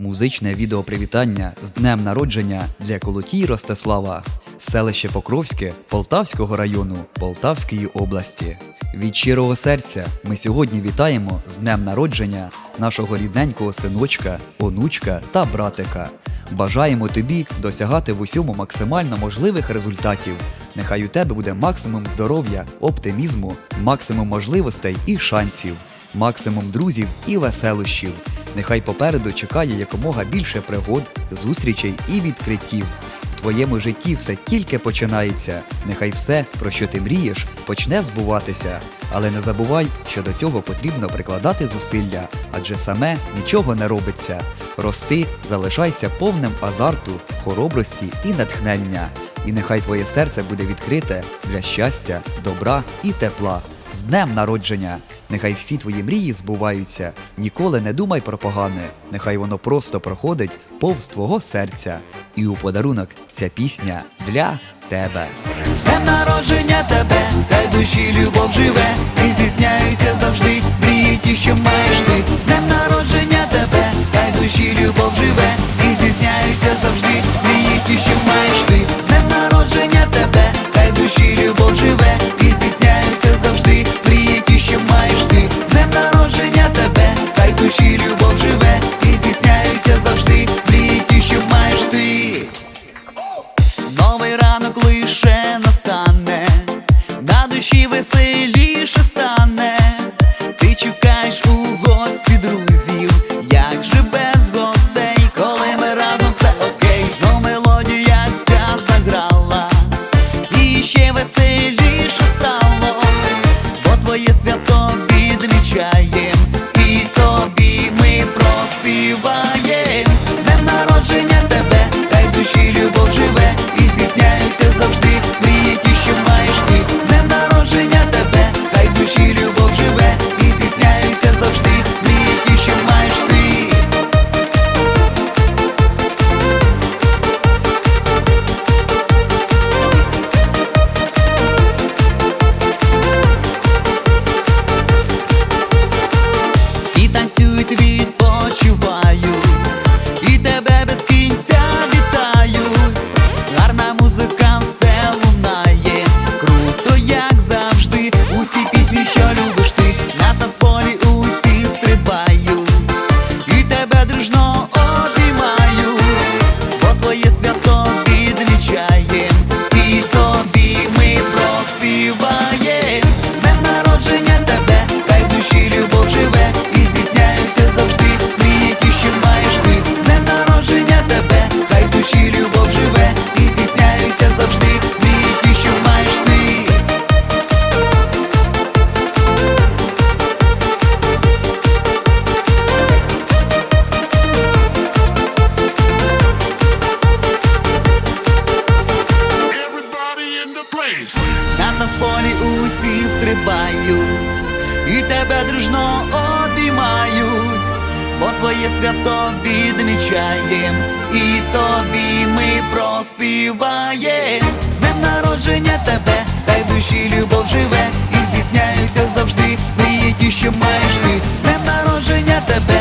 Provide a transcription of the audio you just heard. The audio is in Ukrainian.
Музичне відеопривітання з днем народження для Колотій Ростислава, селище Покровське Полтавського району Полтавської області. Від щирого серця ми сьогодні вітаємо з днем народження нашого рідненького синочка, онучка та братика. Бажаємо тобі досягати в усьому максимально можливих результатів. Нехай у тебе буде максимум здоров'я, оптимізму, максимум можливостей і шансів, максимум друзів і веселощів. Нехай попереду чекає якомога більше пригод, зустрічей і відкриттів. В твоєму житті все тільки починається. Нехай все, про що ти мрієш, почне збуватися. Але не забувай, що до цього потрібно прикладати зусилля, адже саме нічого не робиться. Рости, залишайся повним азарту, хоробрості і натхнення. І нехай твоє серце буде відкрите для щастя, добра і тепла. З днем народження! Нехай всі твої мрії збуваються. Ніколи не думай про погане. Нехай воно просто проходить повз твого серця. І у подарунок ця пісня для тебе. З днем народження тебе, в душі любов живе, і здійсняюся завжди, мрії ті, що маєш ти. З днем народження тебе, в душі любов живе, і здійсняюся завжди, душі веселіше стане. Ти чекаєш у гості друзів, усі стрибають, і тебе дружно обіймають, бо твоє свято відмічаєм, і тобі ми проспіваєм. З днем народження тебе, хай душі любов живе, і здійсняюся завжди, мрії ті, що маєш ти. З днем народження тебе,